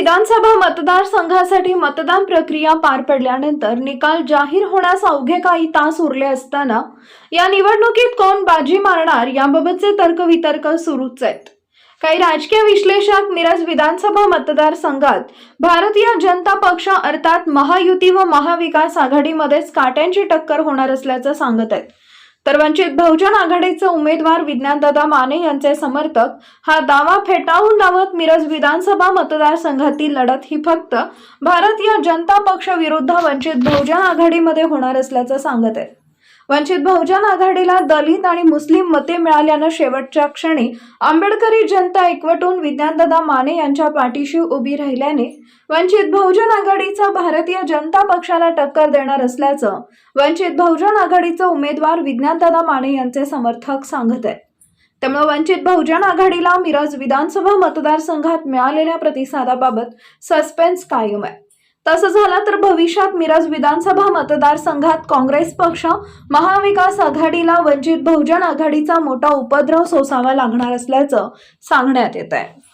विधानसभा मतदारसंघासाठी मतदान प्रक्रिया पार पडल्यानंतर निकाल जाहीर होण्यास अवघे काही तास उरले असताना या निवडणुकीत कोण बाजी मारणार याबाबतचे तर्कवितर्क सुरूच आहेत. काही राजकीय विश्लेषक मिरज विधानसभा मतदारसंघात भारतीय जनता पक्ष अर्थात महायुती व महाविकास आघाडीमध्येच काट्यांची टक्कर होणार असल्याचं सांगत आहेत. तर वंचित बहुजन आघाडीचे उमेदवार विज्ञानदादा माने यांचे समर्थक हा दावा फेटाळून लावत मिरज विधानसभा मतदारसंघातील लढत ही फक्त भारतीय जनता पक्ष विरुद्ध वंचित बहुजन आघाडीमध्ये होणार असल्याचं सांगत आहेत. वंचित बहुजन आघाडीला दलित आणि मुस्लिम मते मिळाल्यानं शेवटच्या क्षणी आंबेडकरी जनता एकवटून विज्ञानदादा माने यांच्या पाठीशी उभी राहिल्याने वंचित बहुजन आघाडीचा भारतीय जनता पक्षाला टक्कर देणार असल्याचं वंचित बहुजन आघाडीचे उमेदवार विज्ञानदादा माने यांचे समर्थक सांगत आहेत. त्यामुळे वंचित बहुजन आघाडीला मिरज विधानसभा मतदारसंघात मिळालेल्या प्रतिसादाबाबत सस्पेन्स कायम आहे. तसं झालं तर भविष्यात मिरज विधानसभा मतदारसंघात काँग्रेस पक्ष महाविकास आघाडीला वंचित बहुजन आघाडीचा मोठा उपद्रव सोसावा लागणार असल्याचं सांगण्यात येत आहे